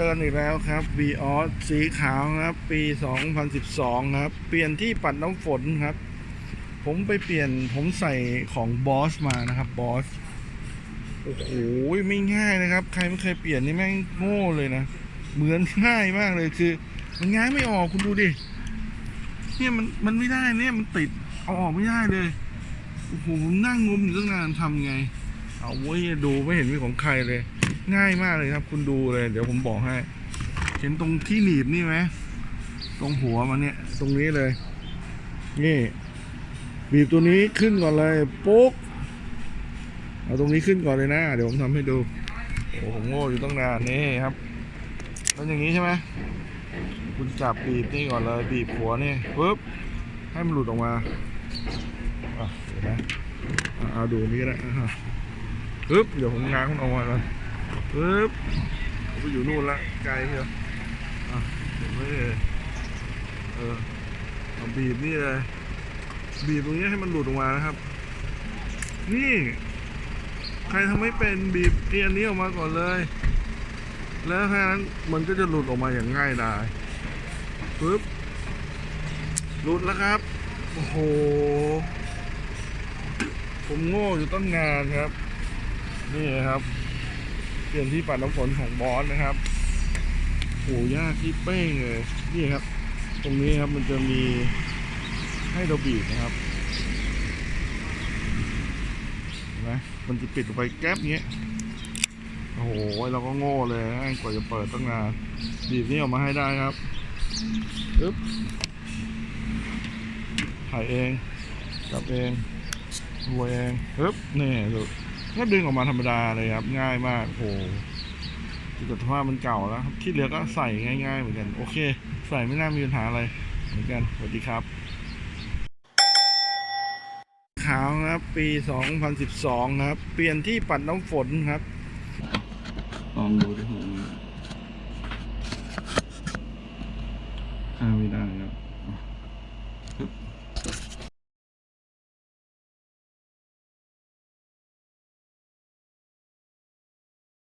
เจอกันอีกแล้วครับ v ีออสสีขาวครับ ปี 2012 ครับ เปลี่ยนที่ปัดน้ำฝนครับ ผมไปเปลี่ยนผมใส่ของบอสมานะครับบอสโอ้โหไม่ง่ายนะครับ ใครไม่เคยเปลี่ยนนี่แม่งโง่เลยนะ เหมือนง่ายมากเลยคือ มันง่ายไม่ออกคุณดูดิเนี่ยมันมันไม่ได้เนี่ยมันติดเอาออกไม่ได้เลยโอ้โหผมนั่งงมอยู่ตั้งนานทำไง เอาเว้ยดูไม่เห็นมีของใครเลย ง่ายมากเลยครับ คุณดูเลย เดี๋ยวผมบอกให้ เห็นตรงที่หนีบนี่ไหมตรงหัวมันเนี่ย ตรงนี้เลย นี่บีบตัวนี้ขึ้นก่อนเลยปุ๊กเอาตรงนี้ขึ้นก่อนเลยนะ เดี๋ยวผมทำให้ดูโอ้ผมโง่อยู่ตั้งนานนี่ครับแล้วอย่างนี้ใช่ไหมคุณจับบีบนี่ก่อนเลยบีบหัวนี่ปุ๊บให้มันหลุดออกมาอะเดี๋ยวนะอะเอาดูนี่ก็ได้อะปึ๊บเดี๋ยวผมง้างมันออกมาก่อน ปึ๊บไปอยู่นู่นละไกลเชียอะเดี๋ยวไม่เออเอาบีบนี่เลยบีบตรงนี้ให้มันหลุดออกมานะครับ นี่ ใครทำไม่เป็นบีบเอียนนี้ออกมาก่อนเลย แล้วแค่นั้นมันก็จะหลุดออกมาอย่างง่ายดายปึ๊บหลุดแล้วครับโอ้โหผมโง่อยู่ต้นงานครับ นี่ครับ เปลี่ยนที่ปัดน้ำฝนของบอสนะครับโอ้ยากที่เป้งเลยนี่ครับ ตรงนี้ครับมันจะมีให้เราบีบนะครับเห็นไหมมันจะปิดออกไปแก๊บเงี้ยโอ้โหเราก็โง่เลยนะกว่าจะเปิดตั้งนานบีบนี่ออกมาให้ได้ครับปึ๊บถ่ายเองจับเองรัวเองปึ๊บนี่ดู ก็ดึงออกมาธรรมดาเลยครับ ง่ายมากโอ้หแต่สภาพมันเก่าแล้วที่เหลือก็ใส่ง่ายๆเหมือนกัน โอเค ใส่ไม่น่ามีปัญหาอะไรเหมือนกันสวัสดีครับ ขาวนะครับ ปี 2012 ครับ เปลี่ยนที่ปัดน้ำฝนครับลองดูดิผมข้าไม่ได้ครับ